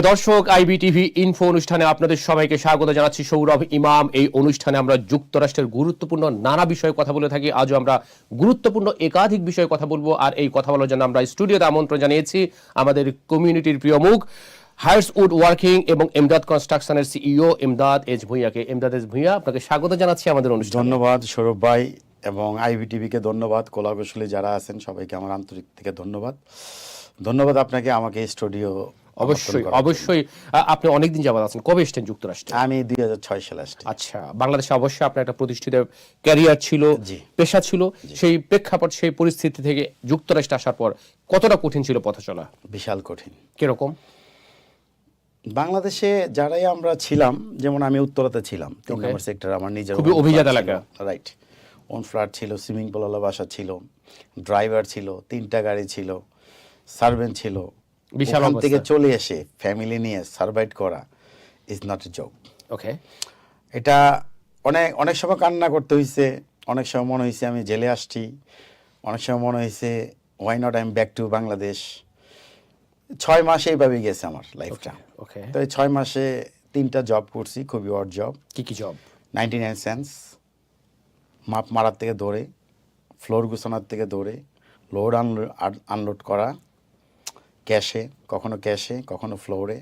প্রিয় দর্শক IB TV info অনুষ্ঠানে আপনাদের সবাইকে স্বাগত জানাচ্ছি। সৌরভ, ইমাম, এই অনুষ্ঠানে আমরা যুক্তরাষ্ট্রের গুরুত্বপূর্ণ নানা বিষয়ে কথা বলে থাকি। আজও আমরা গুরুত্বপূর্ণ একাধিক বিষয়ে কথা বলব আর এই কথা বলার জন্য আমরা স্টুডিওতে আমন্ত্রণ জানিয়েছি আমাদের কমিউনিটির প্রিয় মুখ হায়ার্স উড ওয়ার্কিং এবং এমদাদ কনস্ট্রাকশনের সিইও এমদাদ এজ ভুঁইয়াকে। এমদাদ এজ ভুঁইয়া, আপনাকে স্বাগত জানাচ্ছি আমাদের অনুষ্ঠানে। ধন্যবাদ সৌরভ ভাই এবং আইবিটিভিকে ধন্যবাদ কলাকুশলী যারা আছেন সবাইকে আমার আন্তরিক থেকে ধন্যবাদ। ধন্যবাদ আপনাকে আমাকে স্টুডিও অবশ্যই অবশ্যই আপনি অনেকদিন যাবত আছেন। কবে এসছেন যুক্তরাষ্ট্রে? আমি দুই হাজার ছয় সালে আসছি। আচ্ছা বাংলাদেশে অবশ্যই আপনার একটা প্রতিষ্ঠিত ক্যারিয়ার ছিল। পেশা ছিল। সেই প্রেক্ষাপট সেই পরিস্থিতি থেকে যুক্তরাষ্ট্রে আসার পর কতটা কঠিন ছিল পথ চলা? বিশাল কঠিন। কীরকম? বাংলাদেশে যারাই আমরা ছিলাম যেমন আমি উত্তরাতে ছিলাম তিন নম্বর সেক্টর আমার নিজের খুবই অভিজাত এলাকা। রাইট ওন ফ্ল্যাট ছিল সুইমিং পুল বাসা ছিল ড্রাইভার ছিল তিনটা গাড়ি ছিল সার্ভেন্ট ছিল বিশাল। থেকে চলে এসে ফ্যামিলি নিয়ে সার্ভাইভ করা is not a job okay এটা অনেক অনেক সময় কান্না করতে হয়েছে অনেক সময় মনে হয়েছে আমি জেলে আসছি অনেক সময় মনে হয়েছে why not I am back to Bangladesh ছয় মাস এইভাবেই গেছে আমার লাইফটা ওকে তো এই ছয় মাসে তিনটা জব করছি খুবই অড জব কি কি জব নাইনটি নাইন সেন্স মাপ মারার থেকে ধরে ফ্লোর গুছানোর থেকে ধরে লোড আনলোড আনলোড করা। ক্যাশে কখনো ক্যাশে কখনো ফ্লোরে।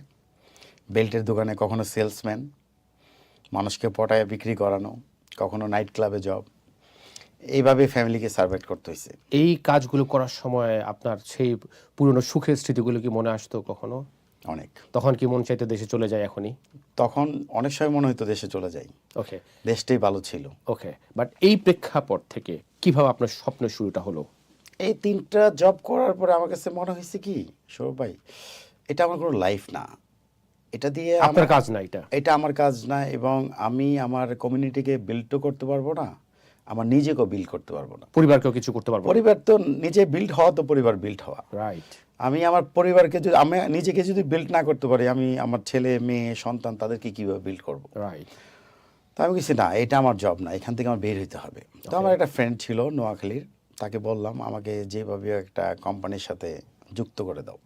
বেল্টের দোকানে কখনো সেলসম্যান। মানুষকে পটায় বিক্রি করানো কখনো নাইট ক্লাবে জব। এইভাবে ফ্যামিলিকে সার্ভাইভ করতে হয়েছে এই কাজগুলো করার সময় আপনার সেই পুরনো সুখের স্মৃতিগুলো কি মনে আসতো কখনো? অনেক। তখন কি মন চাইতে দেশে চলে যায় এখনই? তখন অনেক সময় মনে হতো দেশে চলে যাই। ওকে। দেশটাই ভালো ছিল। ওকে বাট এই প্রেক্ষাপট থেকে কীভাবে আপনার স্বপ্নের শুরুটা হলো? এই তিনটা জব করার পরে আমার কাছে মনে হয়েছে কি সৌরভ ভাই এটা আমার কোনো লাইফ না। এটা দিয়ে আমার- কাজ না এটা? এটা আমার কাজ না এবং আমি আমার কমিউনিটিকে বিল্ডও করতে পারব না আমার নিজেকেও বিল্ড করতে পারব না। পরিবারকেও কিছু করতে পারব পরিবার তো নিজে বিল্ড হওয়া তো পরিবার বিল্ড হওয়া। রাইট আমি আমার পরিবারকে যদি আমি নিজেকে যদি বিল্ড না করতে পারি আমি আমার ছেলে মেয়ে সন্তান তাদেরকে কীভাবে বিল্ড করব? রাইট তো আমি কিছু না এটা আমার জব না এখান থেকে আমার বের হইতে হবে। তো আমার একটা ফ্রেন্ড ছিল নোয়াখালীর। তাকে বললাম আমাকে যেভাবে একটা কোম্পানির সাথে যুক্ত করে দাও।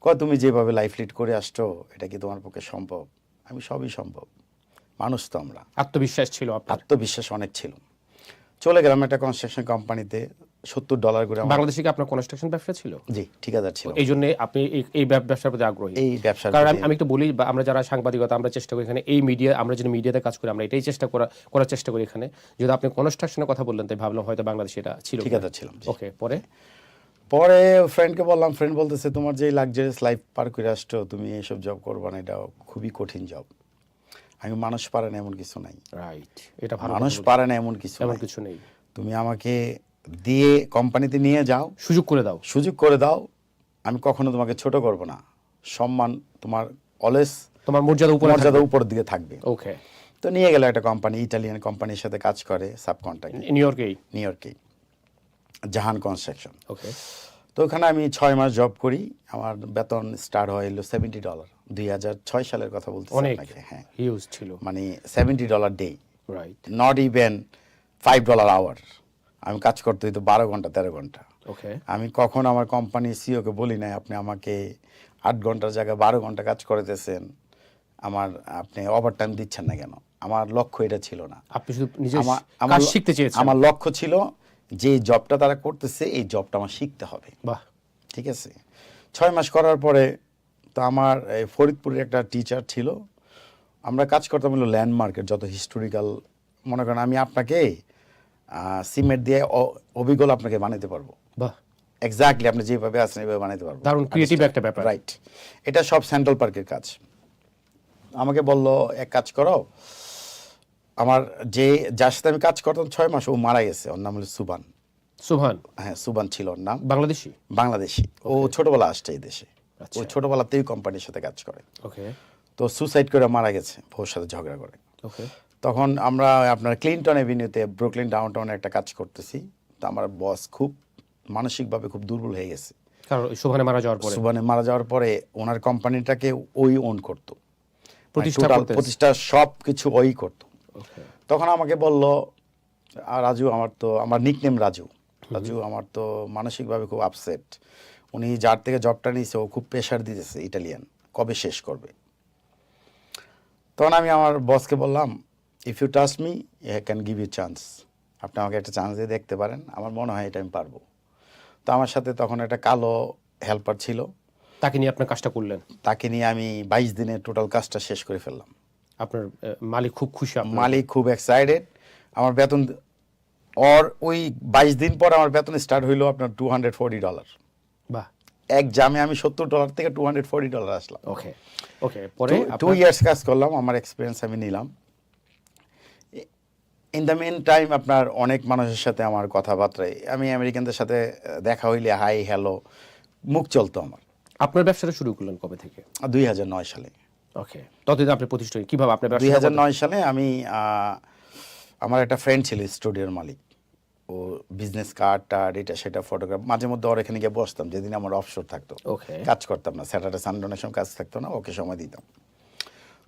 ক তুমি যেভাবে লাইফ লিড করে আসছো এটা কি তোমার পক্ষে সম্ভব? আমি সবই সম্ভব। মানুষ তো আমরা। আত্মবিশ্বাস ছিল আত্মবিশ্বাস অনেক ছিল। চলে গেলাম একটা কনস্ট্রাকশন কোম্পানিতে সত্তর ডলার করে বাংলাদেশে কি আপনার কনস্ট্রাকশন ব্যবসা ছিল? জি ঠিকাদার ছিল। এই জন্য আপনি এই- এই ব্যবসার প্রতি আগ্রহী। এই ব্যবসার কারণ আমি- একটু বলি আমরা যারা সাংবাদিকতা আমরা চেষ্টা করি এখানে এই মিডিয়া আমরা যেন মিডিয়াতে কাজ করি আমরা এটাই চেষ্টা করা করার চেষ্টা করি এখানে। যদি আপনি কনস্ট্রাকশনের কথা বললেন তাই ভাবলাম হয়তো বাংলাদেশে এটা ছিল ঠিকাদার ছিলাম ওকে পরে? পরে ফ্রেন্ডকে বললাম ফ্রেন্ড বলতেছে তোমার যে লাক্সারিয়াস লাইফ পার করে আসছো তুমি এইসব জব করবা না এটা খুবই কঠিন জব আমি মানুষ পারে না এমন কিছু নাই। রাইট এটা মানুষ পারে না এমন কিছু এমন কিছু নেই। তুমি আমাকে দিয়ে কোম্পানিতে নিয়ে যাও। সুযোগ করে দাও। সুযোগ করে দাও আমি কখনো তোমাকে ছোট করব না। সম্মান তোমার অলওয়েজ তোমার মর্যাদা উপর মর্যাদা উপর দিকে থাকবে। ওকে তো নিয়ে গেল একটা কোম্পানি ইটালিয়ান কোম্পানির সাথে কাজ করে সাব কন্ট্রাক্ট নিউ ইয়র্কেই নিউ ইয়র্কে জাহান কনস্ট্রাকশন ওকে তো ওখানে আমি ছয় মাস জব করি। আমার বেতন স্টার্ট হয় এলো সেভেন্টি ডলার দুই হাজার ছয় সালের কথা বলতে অনেক। হ্যাঁ। হিউজ ছিল। মানে seventy dollar day right not even five dollar hour আমি কাজ করতে হইতো বারো ঘণ্টা তেরো ঘণ্টা। ওকে। আমি কখন আমার কোম্পানি সিওকে বলি নাই আপনি আমাকে আট ঘণ্টার জায়গায় বারো ঘণ্টা কাজ করেতেছেন আমার আপনি ওভার টাইম দিচ্ছেন না কেন? আমার লক্ষ্য এটা ছিল না। আপনি শুধু নিজে আমার শিখতে চেয়েছেন। আমার লক্ষ্য ছিল যে জবটা তারা করতেছে এই জবটা আমার শিখতে হবে। বাহ। ঠিক আছে? ছয় মাস করার পরে তো আমার এই ফরিদপুরের একটা টিচার ছিল। আমরা কাজ করতাম হলো ল্যান্ডমার্কের যত হিস্টোরিক্যাল মনে করেন আমি আপনাকে সিমেন্ট দিয়ে অ- অবিকল আপনাকে বানাতে পারব। বাহ। এক্স্যাক্টলি আপনি যেভাবে আছেন এইভাবে বানাতে পারব। দারুণ creative একটা ব্যাপার। রাইট এটা সব সেন্ট্রাল পার্কের কাজ। আমাকে বলল এক কাজ করো আমার যে যার সাথে আমি কাজ করতাম ছয় মাস ও মারা গেছে। ওর নাম হলো সুবান। সুভান হ্যাঁ সুবান ছিল ওর নাম। বাংলাদেশি? বাংলাদেশি। ও ছোটবেলা আসছে এই দেশে। আচ্ছা। ও ছোটবেলাতেই কোম্পানির সাথে কাজ করে। ওকে তো সুসাইড করে মারা গেছে বউর সাথে ঝগড়া করে। ওকে তখন আমরা আপনার ক্লিনটন এভিনিউতে ব্রুকলিন ডাউনটাউনে একটা কাজ করতেছি। তো আমার বস খুব মানসিকভাবে খুব দুর্বল হয়ে গেছে। কারণ সুভানে মারা যাওয়ার পরে। সুবানে মারা যাওয়ার পরে ওনার কোম্পানিটাকে ওই ওন করতো। প্রতিষ্ঠা প্রতিষ্ঠা সব কিছু ওই করতো। তখন আমাকে বলল "আর রাজু আমার তো আমার নিকনেম রাজু। রাজু আমার তো মানসিকভাবে খুব আপসেট উনি যার থেকে জবটা নিয়েছে ও খুব প্রেশার দিতেছে ইটালিয়ান কবে শেষ করবে? তখন আমি আমার বসকে বললাম if you trust me I can give you chance আপনি আমাকে একটা চান্স দিয়ে দেখতে পারেন। আমার মনে হয় এটা আমি পারব। তো আমার সাথে তখন একটা কালো হেল্পার ছিল। তাকে নিয়ে আপনার কাজটা করলেন? তাকে নিয়ে আমি বাইশ দিনে টোটাল কাজটা শেষ করে ফেললাম। আপনার মালিক খুব খুশি মালিক খুব এক্সাইটেড আমার বেতন ওর ওই বাইশ দিন পর আমার বেতন স্টার্ট হইল আপনার টু হান্ড্রেড ফোর্টি ডলার বাহ। এক জামে আমি সত্তর ডলার থেকে টু হান্ড্রেড ফোর্টি ডলার আসলাম। ওকে ওকে পরে টু ইয়ার্স কাজ করলাম আমার এক্সপিরিয়েন্স আমি নিলাম। ইন দ্য মেন টাইম আপনার অনেক মানুষের সাথে আমার কথাবার্তায় আমি আমেরিকানদের সাথে দেখা হইলে হাই হ্যালো মুখ চলতো আমার। আপনার ব্যবসাটা শুরু করলেন কবে থেকে? দুই হাজার নয় সালে। ওকে। ততদিন আপনি প্রতিষ্ঠা কীভাবে আপনার দুই হাজার নয় সালে আমি আমার একটা ফ্রেন্ড ছিল স্টুডিওর মালিক। ও বিজনেস কার্ড টার্ড এটা সেটা ফটোগ্রাফ মাঝে মধ্যে ওর এখানে গিয়ে বসতাম যেদিন আমার অফশোর থাকতো। ওকে। কাজ করতাম না স্যাটারডে সানডে অনেক সময় কাজ থাকতো না ওকে সময় দিতাম।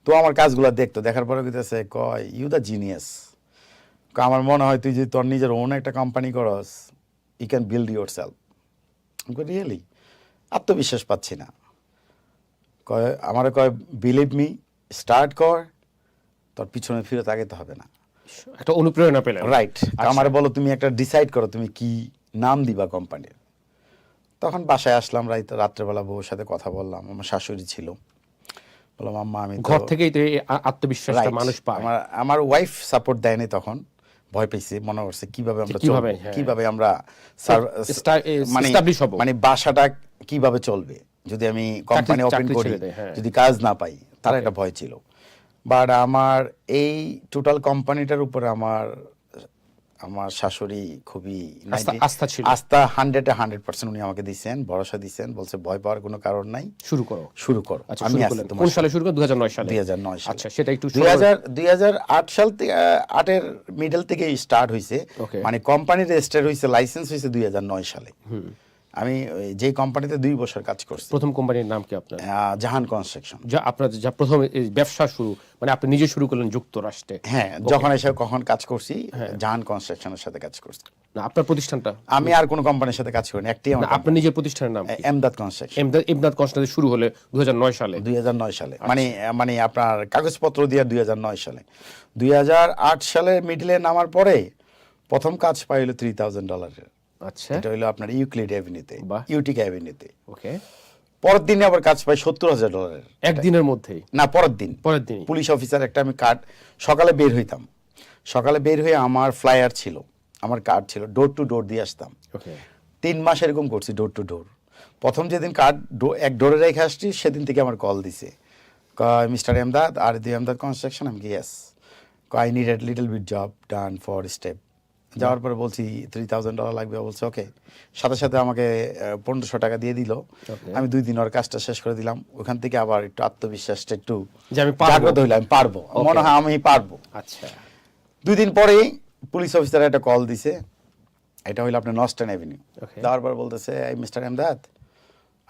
তো আমার কাজগুলো দেখতো দেখার পরে কইতেছে কয় ইউ দ্য জিনিয়াস আমার মনে হয় তুই যদি তোর নিজের ওন একটা কোম্পানি করস you can build yourself really আত্মবিশ্বাস পাচ্ছি না। কয় আমার কয় বিলিভ মি স্টার্ট কর তোর পিছনে ফিরে তাকাতে হবে না। একটা অনুপ্রেরণা পেলেন রাইট আমার বলো তুমি একটা ডিসাইড করো তুমি কি নাম দিবা কোম্পানির তখন বাসায় আসলাম রাইত রাত্রেবেলা বউর সাথে কথা বললাম আমার শাশুড়ি ছিল। বললাম আম্মা আমি ঘর থেকেই তো এই আ- আত্মবিশ্বাসটা মানুষ পায়। আমার আমার ওয়াইফ সাপোর্ট দেয়নি তখন। ভয় পেয়েছে মনে করছে কীভাবে আমরা কীভাবে, চলবো হ্যাঁ। কীভাবে আমরা মানে। মানে বাসাটা কীভাবে চলবে যদি আমি কোম্পানি ওপেন করি হ্যাঁ। যদি কাজ না পাই তার একটা ভয় ছিল বাট আমার এই টোটাল কোম্পানিটার উপরে আমার আমার শাশুড়ি খুবই আস্থা- 90 আস্থা ছিল। আস্থা হান্ড্রেড হান্ড্রেড পার্সেন্ট উনি আমাকে দিচ্ছেন ভরসা দিচ্ছেন বলছে ভয় পাওয়ার কোনো কারণ নাই। শুরু করো। শুরু করো। আচ্ছা আমি কোন। সালে শুরু করলেন 2009 সালে। দুই হাজার নয় আচ্ছা সেটা একটু দুই হাজার দুই হাজার আট সাল থেকে আটের মিডল থেকে স্টার্ট হয়েছে মানে কোম্পানি রেজিস্টার হয়েছে লাইসেন্স হয়েছে দুই হাজার নয় সালে। আমি ওই যে কোম্পানিতে দুই বছর কাজ করছি। প্রথম কোম্পানির নাম কি আপনার? জাহান কনস্ট্রাকশন। যা আপনার যা প্রথম এই ব্যবসা শুরু মানে আপনি নিজে শুরু করলেন যুক্তরাষ্ট্রে। হ্যাঁ যখন এসে কখন কাজ করছি হ্যাঁ। জাহান কনস্ট্রাকশনের সাথে কাজ করছি। না আপনার প্রতিষ্ঠানটা? আমি আর কোনো কোম্পানির সাথে কাজ করিনি একটি আমার আপনার নিজের প্রতিষ্ঠানের নাম? এমদাদ কনস্ট্রাকশন। এমদাদ ইমদাদ কনস্ট্রাকশন শুরু হলে 2009 সালে। দুই হাজার নয় সালে। আচ্ছা। মানে মানে আপনার কাগজপত্র দিয়ে দুই হাজার নয় সালে। দুই হাজার আট সালে মিডলে নামার পরে প্রথম কাজ পাই হলো থ্রি থাউজেন্ড ডলারের আচ্ছা। এটা হলো আপনার ইউক্লিড অ্যাভিনিউতে। ইউটিক অ্যাভিনিউতে ওকে। পরের দিনে আবার কাজ পাই সত্তর হাজার ডলারের। একদিনের মধ্যেই? না পরের দিন। পরের দিনই। পুলিশ অফিসার একটা আমি কার্ড সকালে বের হইতাম। সকালে বের হয়ে আমার ফ্লায়ার ছিল আমার কার্ড ছিল ডোর টু ডোর দিয়ে আসতাম। ওকে। তিন মাস এরকম করছি ডোর টু ডোর প্রথম যেদিন কার্ড এক ডোরে রেখে আসছি সেদিন থেকে আমার কল দিছে। Mister Emdad R the Emdad construction আমি yes I need a little bit job done for step যাওয়ার পরে বলছি থ্রি থাউজেন্ড ডলার লাগবে? বলছে ওকে সাথে সাথে আমাকে পনেরোশো টাকা দিয়ে দিল। আমি দুই দিন ওর কাজটা শেষ করে দিলাম। ওখান থেকে আবার একটু আত্মবিশ্বাসটা একটু যে আমি পারব। জাগ্রত হইলাম আমি পারব। মনে হয় আমি পারব। আচ্ছা। দুই দিন পরেই পুলিশ অফিসার একটা কল দিছে। এটা হইল আপনার নস্টান অ্যাভিনিউ. দেওয়ার পর বলতেছে I mister Emdad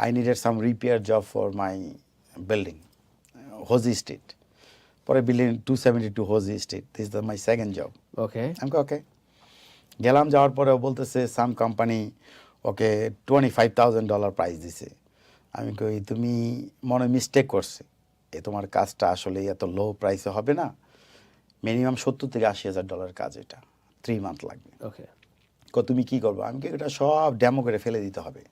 I needed some repair job for my building Hosey street পরে building two seventy two Hosey street this the my second job okay আমি ওকে গেলাম যাওয়ার পরে ও বলতেছে some company okay twenty five thousand dollar price দিছে। আমি কই তুমি মনে মিস্টেক করছে। এ তোমার কাজটা আসলে এত লো প্রাইসে হবে না। মিনিমাম সত্তর থেকে আশি হাজার ডলার কাজ এটা। থ্রি মান্থ লাগবে। ওকে ক তুমি কি করব? আমি কি এটা সব ডেমো করে ফেলে দিতে হবে।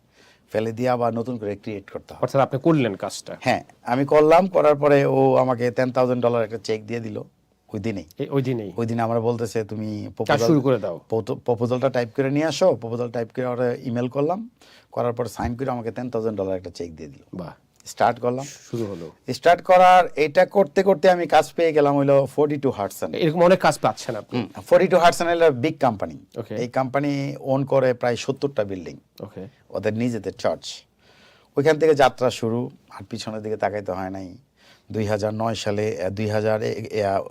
ফেলে দিয়ে আবার নতুন করে ক্রিয়েট করতে হবে। অর্থাৎ আপনি করলেন কাজটা। হ্যাঁ আমি করলাম করার পরে ও আমাকে টেন থাউজেন্ড ডলার একটা চেক দিয়ে দিল। ওই দিনেই ওই দিনেই ওই দিন আমার বলতেছে তুমি শুরু করে দাও। প্রপোজালটা টাইপ করে নিয়ে আসো। প্রপোজাল টাইপ করে ওরা ইমেল করলাম। করার পর সাইন করে আমাকে টেন থাউজেন্ড ডলার একটা চেক দিয়ে দিল। বাহ। স্টার্ট করলাম। শুরু হলো। স্টার্ট করার এটা করতে করতে আমি কাজ পেয়ে গেলাম হইল ফোর্টি টু হার্টসন এরকম অনেক কাজ পাচ্ছেন আপনি। ফোর্টি টু হার্টসন হলো বিগ কোম্পানি. এই কোম্পানি ওন করে প্রায় সত্তরটা বিল্ডিং ওকে ওদের নিজেদের চার্চ ওইখান থেকে যাত্রা শুরু। আর পিছনের দিকে তাকাইতে হয় নাই। দুই হাজার নয় সালে দুই হাজার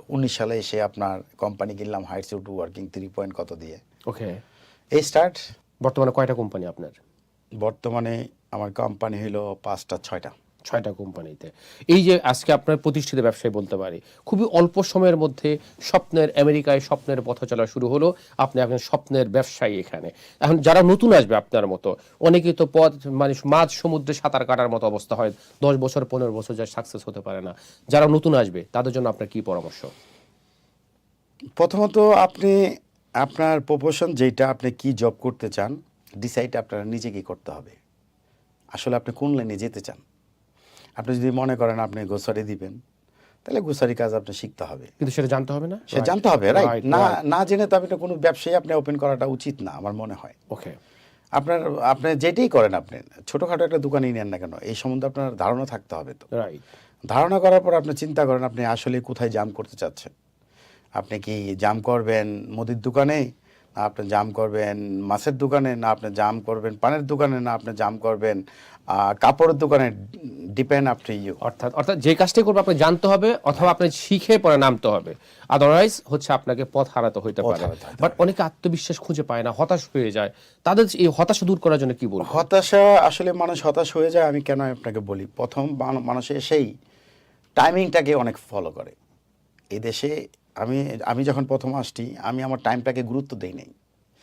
উনিশ সালে এসে আপনার কোম্পানি কিনলাম heights two working three point কত দিয়ে। ওকে। এই স্টার্ট? বর্তমানে কয়টা কোম্পানি আপনার? বর্তমানে আমার কোম্পানি হলো পাঁচটা ছয়টা। ছয়টা কোম্পানিতে। এই যে আজকে আপনার প্রতিষ্ঠিত ব্যবসায় বলতে পারি, খুবই অল্প সময়ের মধ্যে স্বপ্নের আমেরিকায় স্বপ্নের পথ চলা শুরু হলো, আপনি এখন স্বপ্নের ব্যবসায়ী এখানে। এখন যারা নতুন আসবে আপনার মতো, অনেকেই তো পথ মানে মাঝ সমুদ্রে সাঁতার কাটার মতো অবস্থা হয়, দশ বছর, পনেরো বছর যা সাকসেস হতে পারে না। যারা নতুন আসবে, তাদের জন্য আপনার কি পরামর্শ? প্রথমত আপনি, আপনার প্রফেশন যেটা আপনি কি জব করতে চান ডিসাইড আপনার নিজে কি করতে হবে। আসলে আপনি কোন লাইনে যেতে চান? আপনি যদি মনে করেন আপনি গোসারি দিবেন তাহলে গোসারি কাজ আপনি শিখতে হবে। কিন্তু সেটা জানতে হবে না? সে জানতে হবে রাইট না না জেনে তো আপনি কোনো ব্যবসায়ী আপনি ওপেন করাটা উচিত না আমার মনে হয়। ওকে আপনার আপনি যেটাই করেন আপনি ছোটোখাটো একটা দোকানই নেন না কেন এই সম্বন্ধে আপনার ধারণা থাকতে হবে তো। রাইট ধারণা করার পর আপনি চিন্তা করেন আপনি আসলে কোথায় জাম করতে চাচ্ছেন। আপনি কি জাম করবেন মুদির দোকানে না আপনি জাম করবেন মাছের দোকানে না আপনি জাম করবেন পানের দোকানে না আপনি জাম করবেন কাপড়ের দোকানে ডিপেন্ড আফটার ইউ অর্থাৎ অর্থাৎ যে কাজটি করবে আপনি জানতে হবে অথবা আপনি শিখে পরে নামতে হবে। আদারওয়াইজ হচ্ছে আপনাকে পথ হারাতে হইতে পারে। বাট অনেকে আত্মবিশ্বাস খুঁজে পায় না হতাশ হয়ে যায়। তাদের এই হতাশা দূর করার জন্য কি বলব? হতাশা আসলে মানুষ হতাশ হয়ে যায় আমি কেন আপনাকে বলি? প্রথম মান- মানুষ এসেই টাইমিংটাকে অনেক ফলো করে। এই দেশে আমি আমি যখন প্রথম আসছি আমি আমার টাইমটাকে গুরুত্ব দেই নাই।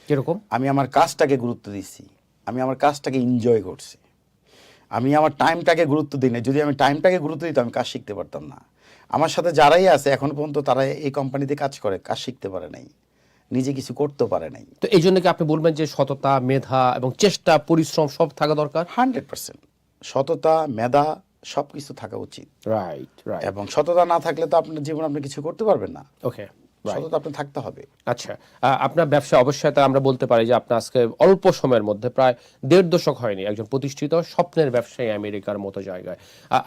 কীরকম? আমি আমার কাজটাকে গুরুত্ব দিচ্ছি আমি আমার কাজটাকে এনজয় করছি। আমি আমার টাইমটাকে গুরুত্ব দিই না যদি আমি টাইমটাকে গুরুত্ব দিতাম আমি কাজ শিখতে পারতাম না। আমার সাথে যারাই আছে এখন পর্যন্ত তারা এই কোম্পানিতে কাজ করে কাজ শিখতে পারে নাই। নিজে কিছু করতে পারে নাই। তো এই জন্য কি আপনি বলবেন যে সততা মেধা এবং চেষ্টা পরিশ্রম সব থাকা দরকার? Hundred percent. সততা মেধা সব কিছু থাকা উচিত। রাইট রাইট এবং সততা না থাকলে তো আপনার জীবন আপনি কিছু করতে পারবেন না। ওকে সততা আপনার থাকতে হবে। আচ্ছা আপনার ব্যবসা অবশ্যই তা আমরা বলতে পারি যে আপনার আজকে অল্প সময়ের মধ্যে প্রায় দেড় দশক হয়নি একজন প্রতিষ্ঠিত স্বপ্নের ব্যবসায়ী আমেরিকার মতো জায়গায়।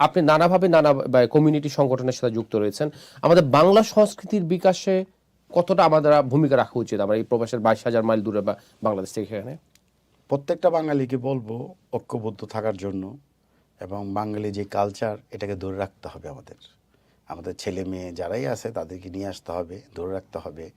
আপনি নানাভাবে নানা কমিউনিটি সংগঠনের সাথে যুক্ত রয়েছেন। আমাদের বাংলা সংস্কৃতির বিকাশে কতটা আমাদের ভূমিকা রাখা উচিত? আমরা এই প্রবাসের বাইশ হাজার মাইল দূরে বাংলাদেশ থেকে এখানে? প্রত্যেকটা বাঙালিকে বলব ঐক্যবদ্ধ থাকার জন্য এবং বাঙালি যে কালচার এটাকে ধরে রাখতে হবে আমাদের। আমাদের ছেলে মেয়ে যারাই আছে তাদেরকে নিয়ে আসতে হবে ধরে রাখতে হবে।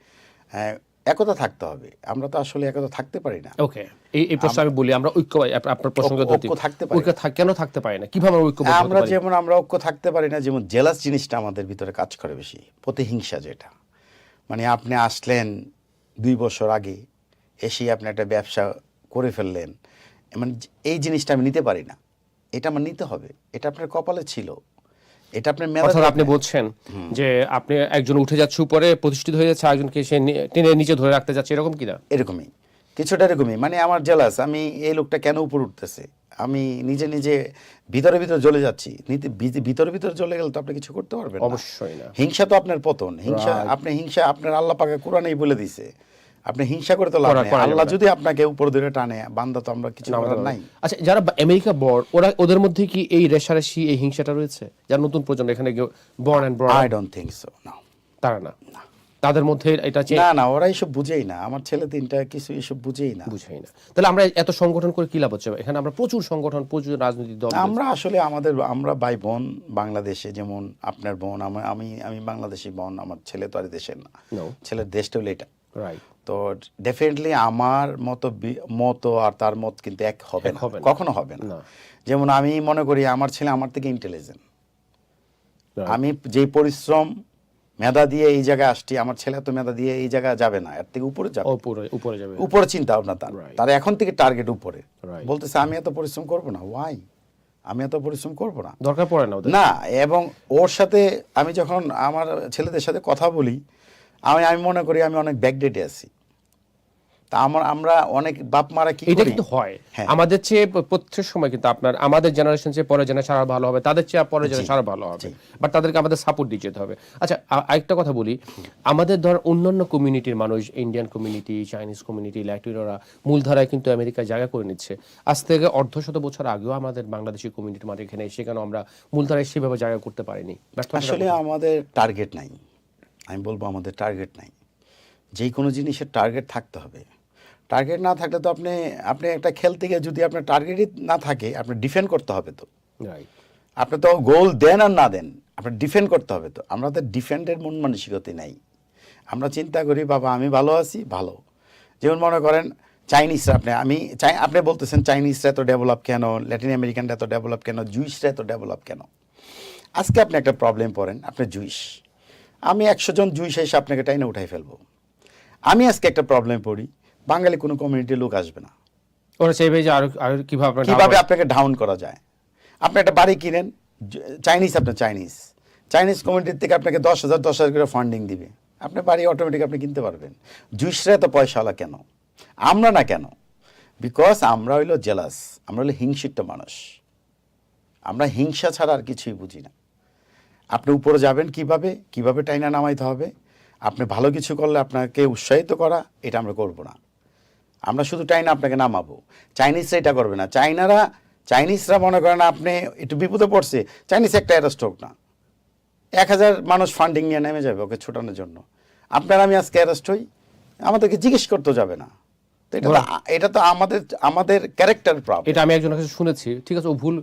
হ্যাঁ, একতা থাকতে হবে। আমরা তো আসলে একতা থাকতে পারি না। ওকে এই এই প্রশ্ন আমি বলি আমরা ঐক্য আপনার প্রসঙ্গে ঐক্য- থাকতে পারি ঐক্য কেন থাকতে পারে না? কীভাবে ঐক্য আমরা যেমন আমরা ঐক্য থাকতে পারি না যেমন জেলাস জিনিসটা আমাদের ভিতরে কাজ করে বেশি প্রতিহিংসা যেটা। মানে আপনি আসলেন দুই বছর আগে এসে আপনি একটা ব্যবসা করে ফেললেন। মানে এই জিনিসটা আমি নিতে পারি না। এটা আমার নিতে হবে এটা আপনার কপালে ছিল এটা আপনার অর্থাৎ আপনি বলছেন যে আপনি একজন উঠে যাচ্ছে উপরে প্রতিষ্ঠিত হয়ে যাচ্ছে একজনকে সে টেনে নিচে ধরে রাখতে যাচ্ছে এরকম কিনা এরকমই কিছুটা এরকমই। মানে আমার জেলাস আমি এই লোকটা কেন উপর উঠতেছে? আমি নিজে নিজে ভিতরে ভিতরে জ্বলে যাচ্ছি। ভিতরে ভিতরে জ্বলে গেলে তো আপনি কিছু করতে পারবেন অবশ্যই না। হিংসা তো আপনার পতন। হিংসা আপনি হিংসা আপনার আল্লাহ পাকে কোরআনেই বলে দিছে। আপনি হিংসা করে তো লাভ নেই। আল্লাহ যদি আপনাকে উপর ধরে টানে বান্দা তো আমরা কিছু করার নাই। আচ্ছা যারা আমেরিকা বর্ন ওরা ওদের মধ্যে কি এই রেশারেশি এই হিংসাটা রয়েছে? যারা নতুন প্রজন্ম এখানে born and born I don't think so না তারা না? তাদের মধ্যে এটা না না ওরা এইসব বুঝেই না। আমার ছেলে তিনটা কিছু এসব বুঝেই না। বুঝাই না। তাহলে আমরা এত সংগঠন করে কি লাভ হচ্ছে? এখানে আমরা প্রচুর সংগঠন প্রচুর রাজনৈতিক দল আমরা আসলে আমাদের আমরা ভাই বোন বাংলাদেশে যেমন আপনার বোন আমি আমি বাংলাদেশি বোন আমার ছেলে তো আর দেশের না. ছেলের দেশটা হলো এটা তো ডেফিনেটলি আমার মতো মতো আর তার মত কিন্তু এক হবে না। কখনো হবে না। যেমন আমি মনে করি আমার ছেলে আমার থেকে ইন্টেলিজেন্ট আমি যেই পরিশ্রম মেধা দিয়ে এই জায়গায় আসছি আমার ছেলে তো মেধা দিয়ে এই জায়গায় যাবে না এর থেকে উপরে যাবে। উপরে উপরে যাবে। উপরে চিন্তা ভাবনা তার তার এখন থেকে টার্গেট উপরে. বলতেছে আমি এত পরিশ্রম করব না। ওয়াই আমি এত পরিশ্রম করব না। দরকার পড়ে না না এবং ওর সাথে আমি যখন আমার ছেলেদের সাথে কথা বলি আমি আমি মনে করি আমি অনেক ব্যাকডেটে আছি। তা আমার আমরা অনেক বাপ মারা কি এটা কিন্তু হয়। হ্যাঁ। আমাদের চেয়ে প্রত্যেক সময় কিন্তু আপনার আমাদের জেনারেশন চেয়ে পরের জেনারেশন আরও ভালো হবে তাদের চেয়ে পরের জেনারেশন আরও ভালো হবে। বাট তাদেরকে আমাদের সাপোর্ট দিয়ে যেতে হবে। আচ্ছা আরেকটা কথা বলি। আমাদের ধর অন্যান্য কমিউনিটির মানুষ ইন্ডিয়ান কমিউনিটি চাইনিজ কমিউনিটি ল্যাটিনোরা মূলধারায় কিন্তু আমেরিকায় জায়গা করে নিচ্ছে। আজ থেকে অর্ধ শত বছর আগেও আমাদের বাংলাদেশি কমিউনিটির মানে এখানে এসে কেন আমরা মূলধারায় সেভাবে জায়গা করতে পারিনি? আসলে আমাদের টার্গেট নাই। আমি বলব আমাদের টার্গেট নাই। যেই কোনো জিনিসের টার্গেট থাকতে হবে। টার্গেট না থাকলে তো আপনি আপনি একটা খেলতে গিয়ে যদি আপনার টার্গেটই না থাকে আপনি ডিফেন্ড করতে হবে তো। আপনি তো গোল দেন আর না দেন আপনার ডিফেন্ড করতে হবে তো। আমরা তো ডিফেন্ডের মন মানসিকতা নাই। আমরা চিন্তা করি বাবা আমি ভালো আছি ভালো। যেমন মনে করেন চাইনিজরা আপনি আমি চাই আপনি বলতেছেন চাইনিজরা এত ডেভেলপ কেন? ল্যাটিন আমেরিকানরা এত ডেভেলপ কেন? জুইসরা এত ডেভেলপ কেন? আজকে আপনি একটা প্রবলেম পড়েন আপনি জুইস আমি একশো জন জুইস এসে আপনাকে টাইনে উঠাই ফেলব। আমি আজকে একটা প্রবলেম পড়ি বাঙালি কোনো কমিউনিটির লোক আসবে না। ওরা চাইবে যে আরও আরও কীভাবে কীভাবে আপনাকে ডাউন করা যায়? আপনি একটা বাড়ি কিনেন চাইনিজ আপনার চাইনিজ চাইনিজ কমিউনিটির থেকে আপনাকে দশ হাজার দশ হাজার করে ফান্ডিং দিবে। আপনি বাড়ি অটোমেটিক আপনি কিনতে পারবেন। জুইসরা এত পয়সাওয়ালা কেন? আমরা না কেন? বিকজ আমরা হইল জেলাস আমরা হলো হিংসিত মানুষ। আমরা হিংসা ছাড়া আর কিছুই বুঝি না। আপনি উপরে যাবেন কীভাবে? কীভাবে টাইনা নামাইতে হবে? আপনি ভালো কিছু করলে আপনাকে উৎসাহিত করা, এটা আমরা করব না। আমরা শুধু টাইনা আপনাকে নামাবো। চাইনিজরা এটা করবে না। চাইনারা, চাইনিজরা মনে করেন আপনি একটু বিপদে পড়ছে, চাইনিজ একটা অ্যারেস্ট হোক না। এক হাজার মানুষ ফান্ডিং নিয়ে নেমে যাবে ওকে ছোটানোর জন্য। আপনার আমি আজকে অ্যারেস্ট হই, আমাদেরকে জিজ্ঞেস করতে যাবে না। এটা তো এটা তো আমাদের আমাদের ক্যারেক্টার প্রবলেম এটা আমি একজনের কাছে শুনেছি ঠিক আছে ও ভুল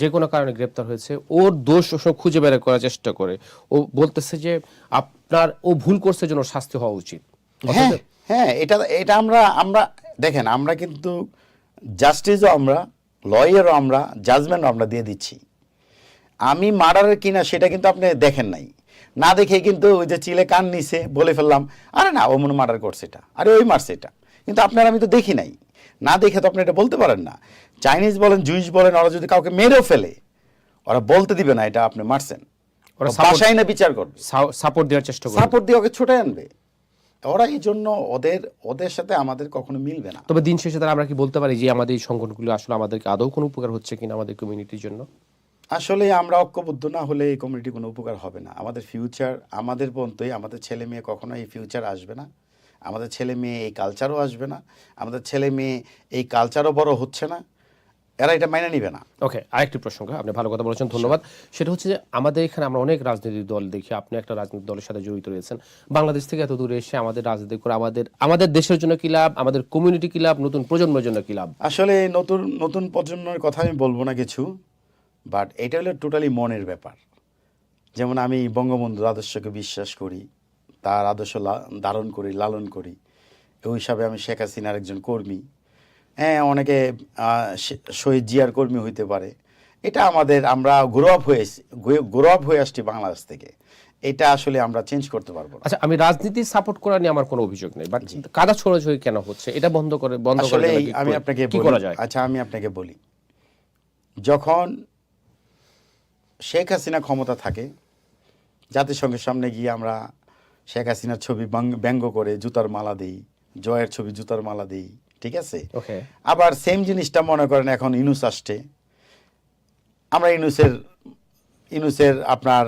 যে কোনো কারণে গ্রেপ্তার হয়েছে ওর দোষ সব খুঁজে বের করার চেষ্টা করে। ও বলতেছে যে আপনার ও ভুল করছে জন্য শাস্তি হওয়া উচিত। হ্যাঁ হ্যাঁ এটা এটা আমরা আমরা দেখেন আমরা কিন্তু জাস্টিসও আমরা লয়ারও আমরা জাজমেন্টও আমরা দিয়ে দিচ্ছি। আমি মার্ডারের কিনা সেটা কিন্তু আপনি দেখেন নাই। না দেখে কিন্তু ওই যে চিলে কান নিছে বলে ফেললাম আরে না ও মনে মার্ডার করছে এটা। আরে ওই মারছে এটা। কিন্তু আপনার আমি তো দেখি নাই। না দেখে তো আপনি এটা বলতে পারেন না। চাইনিজ বলেন জুইস বলেন ওরা যদি কাউকে মেরেও ফেলে ওরা বলতে দিবে না এটা আপনি মারছেন। ওরা বাসায় না বিচার করবে? সাপোর্ট দেওয়ার চেষ্টা করে সাপোর্ট দিয়ে ওকে ছুটে আনবে। ওরা এই জন্য ওদের ওদের সাথে আমাদের কখনো মিলবে না। তবে দিন শেষে তারা আমরা কি বলতে পারি যে আমাদের এই সংগঠনগুলো আসলে আমাদেরকে আদৌ কোনো উপকার হচ্ছে কিনা আমাদের কমিউনিটির জন্য? আসলে আমরা ঐক্যবদ্ধ না হলে এই কমিউনিটি কোনো উপকার হবে না। আমাদের ফিউচার আমাদের পর্যন্তই আমাদের ছেলে মেয়ে কখনো এই ফিউচার আসবে না। আমাদের ছেলে মেয়ে এই কালচারও আসবে না আমাদের ছেলে মেয়ে এই কালচারও বড় হচ্ছে না এরা এটা মাইনে নিবে না। ওকে আরেকটি প্রসঙ্গ আপনি ভালো কথা বলেছেন ধন্যবাদ। সেটা হচ্ছে যে আমাদের এখানে আমরা অনেক রাজনৈতিক দল দেখি আপনি একটা রাজনৈতিক দলের সাথে জড়িত রয়েছেন। বাংলাদেশ থেকে এত দূরে এসে আমাদের রাজনীতি করে আমাদের আমাদের দেশের জন্য কি লাভ আমাদের কমিউনিটি কি লাভ নতুন প্রজন্মের জন্য কি লাভ? আসলে নতুন নতুন প্রজন্মের কথা আমি বলব না কিছু বাট এটা হলো টোটালি মনের ব্যাপার। যেমন আমি বঙ্গবন্ধুর আদর্শকে বিশ্বাস করি তার আদর্শ ধারণ করি লালন করি। ওই হিসাবে আমি শেখ হাসিনার একজন কর্মী। হ্যাঁ অনেকে শহীদ জিয়ার কর্মী হইতে পারে। এটা আমাদের আমরা গ্রো আপ হয়ে গ্রো আপ হয়ে আসছি বাংলাদেশ থেকে। এটা আসলে আমরা চেঞ্জ করতে পারব আচ্ছা আমি রাজনীতি সাপোর্ট করা নিয়ে আমার কোনো অভিযোগ নেই বাট কাদা ছড়াছড়ি কেন হচ্ছে? এটা বন্ধ করে বন্ধ করার আসলে জন্য কি আমি আপনাকে কি করা যায়? আচ্ছা আমি আপনাকে বলি। যখন শেখ হাসিনা ক্ষমতা থাকে জাতিসংঘের সামনে গিয়ে আমরা শেখ হাসিনার ছবি ব্যঙ্গ করে জুতার মালা দিই জয়ের ছবি জুতার মালা দিই ঠিক আছে? আবার সেম জিনিসটা মনে করেন এখন ইনুস আসছে। আমরা ইনুসের ইনুসের আপনার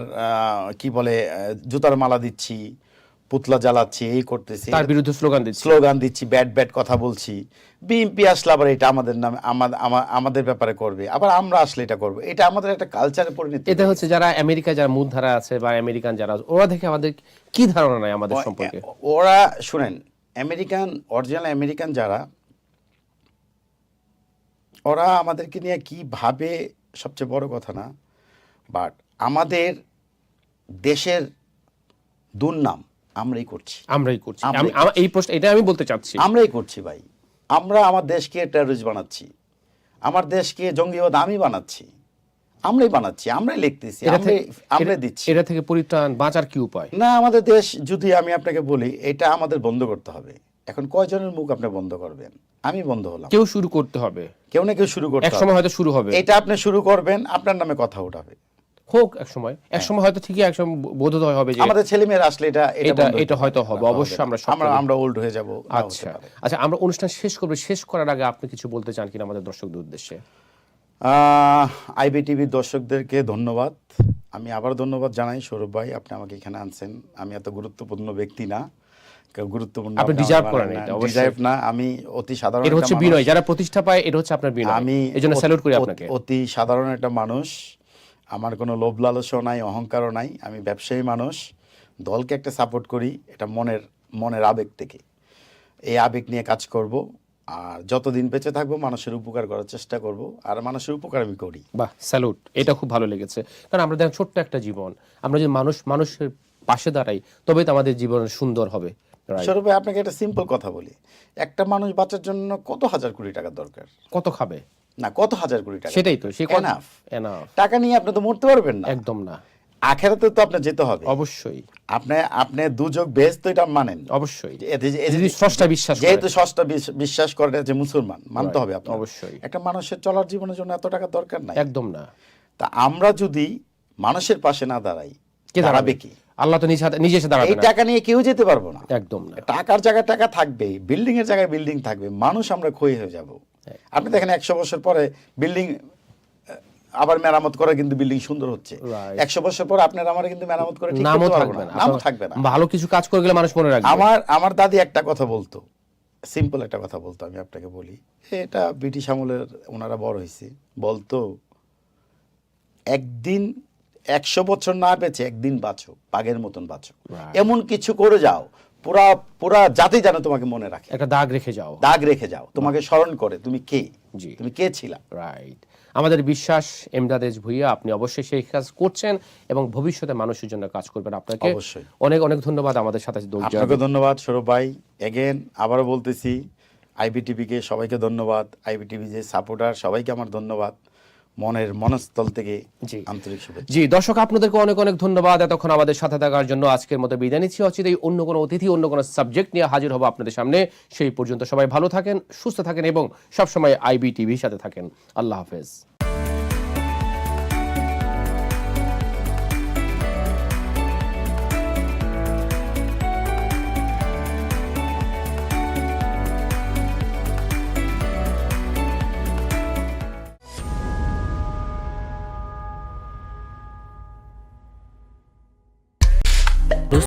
কি বলে জুতার মালা দিচ্ছি পুতলা জ্বালাচ্ছি এই করতেছি। তার বিরুদ্ধে স্লোগান দিচ্ছে। স্লোগান দিচ্ছি ব্যাট ব্যাট কথা বলছি। বিএনপি আসলে আবার এটা আমাদের নামে আমা- আমা- আমাদের ব্যাপারে করবে। আবার আমরা আসলে এটা করব। এটা আমাদের একটা কালচারে পরিণত। এটা হচ্ছে যারা আমেরিকা যারা মূলধারা আছে বা আমেরিকান যারা আছে, ওরা দেখে আমাদের কি ধারণা নাই আমাদের সম্পর্কে? ওরা শুনেন আমেরিকান অরিজিনাল আমেরিকান যারা ওরা আমাদেরকে নিয়ে কি ভাবে সবচেয়ে বড় কথা না বাট আমাদের দেশের দুর্নাম আমরাই করছি। আমরাই করছি। এই প্রশ্ন এটা আমি বলতে চাচ্ছি। আমরাই করছি ভাই। আমরা আমার দেশকে টেররিস্ট বানাচ্ছি। আমার দেশকে জঙ্গিবাদ আমি বানাচ্ছি। আমরাই বানাচ্ছি আমরাই লিখতেছি এটা- দিচ্ছি। এটা থেকে পরিত্রাণ বাঁচার কি উপায়? না আমাদের দেশ যদি আমি আপনাকে বলি এটা আমাদের বন্ধ করতে হবে। এখন কয়জনের মুখ আপনি বন্ধ করবেন? আমি বন্ধ হলাম। কেউ শুরু করতে হবে। কেউ না কেউ শুরু করতে এক সময় হয়তো শুরু হবে। এটা আপনি শুরু করবেন আপনার নামে কথা উঠাবে। হোক এক সময়। এক সময় হয়তো ঠিকই এক সময় বোধোদয় হবে যে আমাদের ছেলে মেয়েরা আসলে এটা এটা- এটা হয়তো। হবে, অবশ্যই আমরা আমরা আমরা ওল্ড হয়ে যাব আচ্ছা। আচ্ছা আমরা অনুষ্ঠান শেষ করব। শেষ করার আগে আপনি কিছু বলতে চান কিনা আমাদের দর্শকদের উদ্দেশ্যে? আইবিটিভির দর্শকদেরকে ধন্যবাদ। আমি আবার ধন্যবাদ জানাই সৌরভ ভাই আপনি আমাকে এখানে আনছেন। আমি এত গুরুত্বপূর্ণ ব্যক্তি না। কেউ গুরুত্বপূর্ণ আপনি বানান করেন এটা, deserve না। আমি অতি সাধারণ এটা হচ্ছে বিনয় যারা প্রতিষ্ঠা পায় এটা হচ্ছে আপনার বিনয়। আমি এই জন্য অত- স্যালুট করি আপনাকে। অতি সাধারণ একটা মানুষ। আমার কোনো লোভ লালসও নাই অহংকারও নাই। আমি ব্যবসায়ী মানুষ। দলকে একটা সাপোর্ট করি এটা মনের মনের আবেগ থেকে। এই আবেগ নিয়ে কাজ করব। আর যতদিন বেঁচে থাকব মানুষের উপকার করার চেষ্টা করব আর মানুষের উপকার আমি করি। বাহ স্যালুট এটা খুব ভালো লেগেছে। কারণ আমরা দেখেন ছোট্ট একটা জীবন আমরা যদি মানুষ মানুষের পাশে দাঁড়াই তবেই তো আমাদের জীবন সুন্দর হবে Right. আপনাকে একটা সিম্পল কথা বলি। একটা মানুষ বাঁচার জন্য কত হাজার কোটি টাকা দরকার? কত খাবে? না কত হাজার কোটি টাকা সেটাই তো সে টাকা নিয়ে আপনি তো মরতে পারবেন না। একদম না। আখেরাতে তো আপনার যেতে হবে। অবশ্যই। আপনি আপনি দুযোগ বেশ তো এটা মানেন। অবশ্যই। স্রষ্টা বিশ্বাস। যেহেতু ষষ্ঠ বিশ্বাস করে যে মুসলমান মানতে হবে আপনার অবশ্যই। একটা মানুষের চলার জীবনের জন্য এত টাকা দরকার নাই। একদম না। তা আমরা যদি মানুষের পাশে না দাঁড়াই কে দাঁড়াবে? কি? আল্লাহ তো নিজে হাতে- নিজে এসে দাঁড়াবে এই টাকা নিয়ে কেউ যেতে পারব না। একদম না। টাকার জায়গায় টাকা থাকবে বিল্ডিং এর জায়গায় বিল্ডিং থাকবে মানুষ আমরা ক্ষয় হয়ে যাব। আপনি দেখেন একশো বছর পরে বিল্ডিং আবার মেরামত করে কিন্তু বিল্ডিং সুন্দর হচ্ছে। একশো বছর পর আপনার আমার কিন্তু মেরামত করে ঠিক নামও করতে পারব থাকবে না। না। নামও থাকবে না। ভালো কিছু কাজ করে গেলে মানুষ মনে রাখবে। আমার আমার দাদি একটা কথা বলতো। সিম্পল একটা কথা বলতো আমি আপনাকে বলি। এটা ব্রিটিশ আমলের ওনারা বড় হয়েছে বলতো একদিন একশো বছর না বেঁচে একদিন বাঁচো পাগের মতন বাঁচো। এমন কিছু করে যাও পুরা পুরা জাতি যেন তোমাকে মনে রাখে। একটা দাগ রেখে যাও। দাগ রেখে যাও। তোমাকে স্মরণ করে তুমি কে। তুমি কে ছিলা? রাইট আমাদের বিশ্বাস এমদাদেজ ভুইয়া আপনি অবশ্যই সেই কাজ করছেন এবং ভবিষ্যতে মানুষের জন্য কাজ করবেন আপনাকে। অবশ্যই। অনেক অনেক ধন্যবাদ আমাদের সাথে আপনাকে ধন্যবাদ সৌরভ ভাই। এগেন আবারও বলতেছি আইবিটিভিকে সবাইকে ধন্যবাদ। আইবিটিভি যে সাপোর্টার সবাইকে আমার ধন্যবাদ। মনের মনস্থল থেকে জি। আন্তরিক শুভেচ্ছা। জি দর্শক আপনাদেরকে অনেক অনেক ধন্যবাদ এতক্ষণ আমাদের সাথে থাকার জন্য। আজকের মতো বিদায় নিচ্ছি। অচিত এই অন্য কোনো অতিথি অন্য কোনো সাবজেক্ট নিয়ে হাজির হব আপনাদের সামনে। সেই পর্যন্ত সবাই ভালো থাকেন সুস্থ থাকেন এবং সবসময় আইবি টিভির সাথে থাকেন। আল্লাহ হাফেজ।